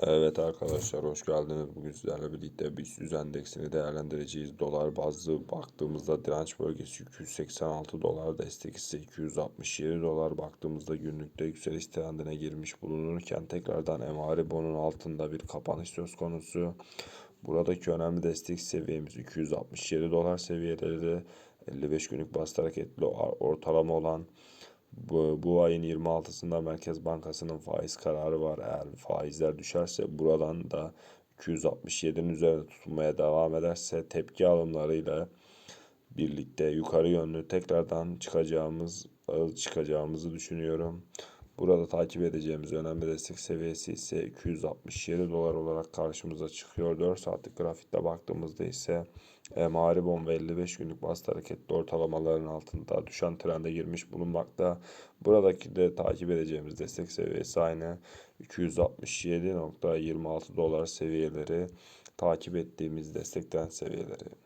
Evet arkadaşlar hoş geldiniz. Bugün sizlerle birlikte BIST endeksini değerlendireceğiz. Dolar bazlı baktığımızda direnç bölgesi 286 dolar, destek ise 267 dolar. Baktığımızda günlükte yükseliş trendine girmiş bulunurken tekrardan Emaribo'nun altında bir kapanış söz konusu. Buradaki önemli destek seviyemiz 267 dolar seviyeleri. 55 günlük bastı hareketli ortalama olan bu, bu ayın 26'sında Merkez Bankası'nın faiz kararı var. Eğer faizler düşerse buradan da 267'nin üzerinde tutunmaya devam ederse tepki alımlarıyla birlikte yukarı yönlü tekrardan çıkacağımız çıkacağımızı düşünüyorum. Burada takip edeceğimiz önemli destek seviyesi ise 267 dolar olarak karşımıza çıkıyor. 4 saatlik grafikte baktığımızda ise Maribon ve 55 günlük bastı hareketli ortalamaların altında düşen trende girmiş bulunmakta. Buradaki de takip edeceğimiz destek seviyesi aynı 267.26 dolar seviyeleri takip ettiğimiz destekten seviyeleri.